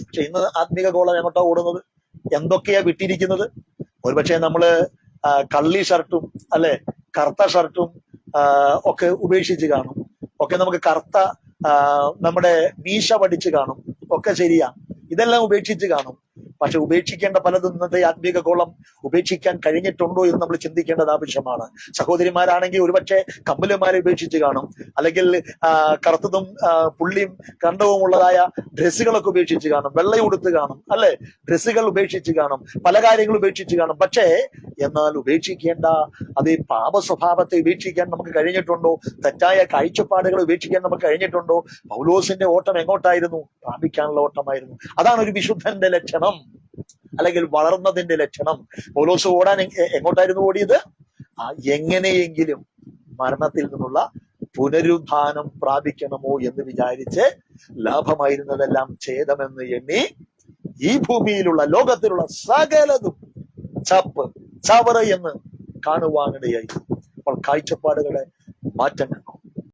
പക്ഷെ ഇന്ന് ആത്മീക ഗോളം എങ്ങോട്ടാ ഓടുന്നത്. എന്തൊക്കെയാ വിട്ടിരിക്കുന്നത്? ഒരുപക്ഷെ നമ്മൾ കള്ളി ഷർട്ടും അല്ലെ കറുത്ത ഷർട്ടും ഒക്കെ ഉപേക്ഷിച്ച് കാണും. ഒക്കെ നമുക്ക് കറുത്ത നമ്മുടെ മീശ പഠിച്ച് കാണും. ഒക്കെ ശരിയാ. ഇതെല്ലാം ഉപേക്ഷിച്ച് കാണും. പക്ഷെ ഉപേക്ഷിക്കേണ്ട പലതും ഇന്നത്തെ ആത്മീക കോളം ഉപേക്ഷിക്കാൻ കഴിഞ്ഞിട്ടുണ്ടോ എന്ന് നമ്മൾ ചിന്തിക്കേണ്ടത് ആവശ്യമാണ്. സഹോദരിമാരാണെങ്കിൽ ഒരുപക്ഷെ കമ്മലുമാരെ ഉപേക്ഷിച്ച് കാണും. അല്ലെങ്കിൽ കറുത്തതും പുള്ളിയും കണ്ടവും ഉള്ളതായ ഡ്രസ്സുകളൊക്കെ ഉപേക്ഷിച്ച് കാണും. വെള്ളയും ഉടുത്ത് കാണും അല്ലെ? ഡ്രസ്സുകൾ ഉപേക്ഷിച്ച് കാണും. പല കാര്യങ്ങളും ഉപേക്ഷിച്ച് കാണും. പക്ഷേ എന്നാൽ ഉപേക്ഷിക്കേണ്ട അത് ഈ പാപ സ്വഭാവത്തെ ഉപേക്ഷിക്കാൻ നമുക്ക് കഴിഞ്ഞിട്ടുണ്ടോ? തെറ്റായ കാഴ്ചപ്പാടുകൾ ഉപേക്ഷിക്കാൻ നമുക്ക് കഴിഞ്ഞിട്ടുണ്ടോ? പൗലോസിന്റെ ഓട്ടം എങ്ങോട്ടായിരുന്നു? പ്രാപിക്കാനുള്ള ഓട്ടമായിരുന്നു. അതാണ് ഒരു വിശുദ്ധന്റെ ലക്ഷണം. അല്ലെങ്കിൽ വളർന്നതിന്റെ ലക്ഷണം. പൗലോസ് ഓടാൻ എങ്ങോട്ടായിരുന്നു ഓടിയത്? എങ്ങനെയെങ്കിലും മരണത്തിൽ നിന്നുള്ള പുനരുദ്ധാനം പ്രാപിക്കണമോ എന്ന് വിചാരിച്ച് ലാഭമായിരുന്നതെല്ലാം ഛേദമെന്ന് എണ്ണി ഈ ഭൂമിയിലുള്ള ലോകത്തിലുള്ള സകലതും ചപ്പ് ചവറ് എന്ന് കാണുവാനിടയായി. അപ്പോൾ കാഴ്ചപ്പാടുകളെ മാറ്റങ്ങൾ.